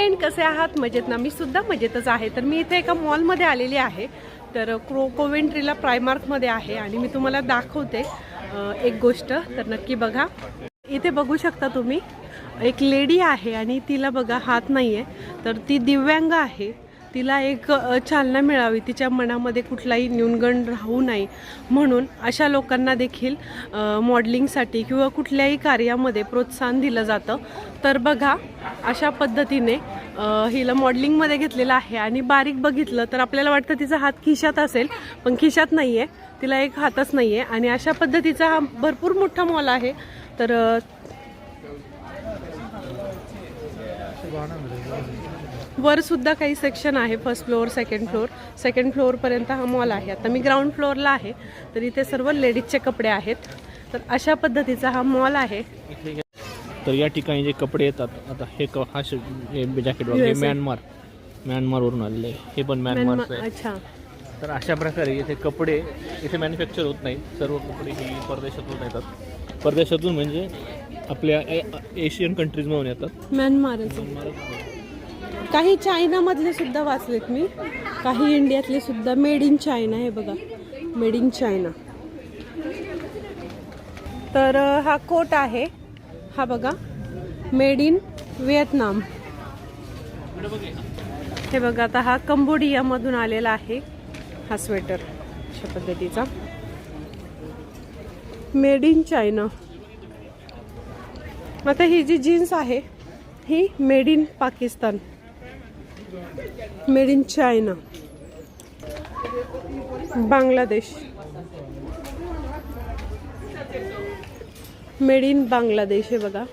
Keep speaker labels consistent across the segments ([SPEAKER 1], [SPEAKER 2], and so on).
[SPEAKER 1] Friend कसे आहात? मजेत ना? मी सुद्धा मजेतच आहे. तर मी इथे एका मॉलमध्ये आलेली आहे. तर क्रो कोवेंट्रीला प्रायमार्कमध्ये आहे आणि मी तुम्हाला दाखवते एक गोष्ट. तर नक्की बघा. इथे बघू शकता तुम्ही एक लेडी आहे आणि तिला बघा हात नाही आहे तर ती दिव्यांग आहे. तिला एक चालना मिळावी तिच्या मनामध्ये कुठलाही न्यूनगण राहू नये म्हणून अशा लोकांना देखील मॉडलिंगसाठी किंवा कुठल्याही कार्यामध्ये प्रोत्साहन दिलं जातं. तर बघा अशा पद्धतीने हिला मॉडलिंगमध्ये घेतलेलं आहे आणि बारीक बघितलं तर आपल्याला वाटतं तिचा हात खिशात असेल पण खिशात नाही आहे तिला एक हातच नाही आहे आणि अशा पद्धतीचा हा भरपूर मोठा मॉल आहे. तर वर सुद्धा काही सेक्शन आहे first floor second floor second फ्लोअरपर्यंत हा मॉल आहे. आता मी ग्राउंड फ्लोअरला आहे तर इथे सर्व लेडीजचे कपडे आहेत. तर अशा पद्धतीचा हा मॉल आहे.
[SPEAKER 2] तर या ठिकाणी जे कपडे येतात आता हे हा जॅकेट
[SPEAKER 1] USA.
[SPEAKER 2] म्यानमार म्यानमारवरून आलेले. हे पण म्यानमारचं आहे.
[SPEAKER 1] अच्छा.
[SPEAKER 2] तर अशा प्रकारे इथे कपडे इथे मॅन्युफॅक्चर होत नाही. सर्व कपडे ही परदेशातून येतात. परदेशातून म्हणजे आपल्या ए- एशियन कंट्रीजमधून येतात.
[SPEAKER 1] म्यानमारच. काही चायनामधले सुद्धा वाचलेत मी. काही इंडियातले सुद्धा. मेड इन चायना हे बघा. मेड इन चायना तर हा कोट आहे. हा बघा. मेड इन व्हिएतनाम हे बघा आता हा कंबोडियामधून आलेला आहे हा स्वेटर अशा पद्धतीचा. Made in China. आता ही जी जीन्स आहे ही made in Pakistan. Made in China. Bangladesh. Made in Bangladesh हे बघा.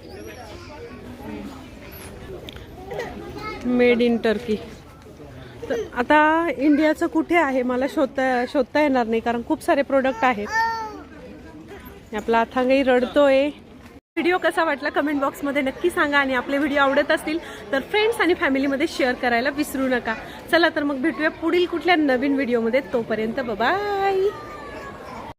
[SPEAKER 1] Made in Turkey. तर आता इंडियाचं कुठे आहे? मला शोधता शोधता येणार नाही कारण खूप सारे प्रोडक्ट आहेत. आपला अथांगही रडतोय. व्हिडिओ कसा वाटला कमेंट बॉक्समध्ये नक्की सांगा आणि आपले व्हिडिओ आवडत असतील तर फ्रेंड्स आणि फॅमिलीमध्ये शेअर करायला विसरू नका. चला तर मग भेटूया पुढील कुठल्या नवीन व्हिडिओमध्ये तोपर्यंत बाय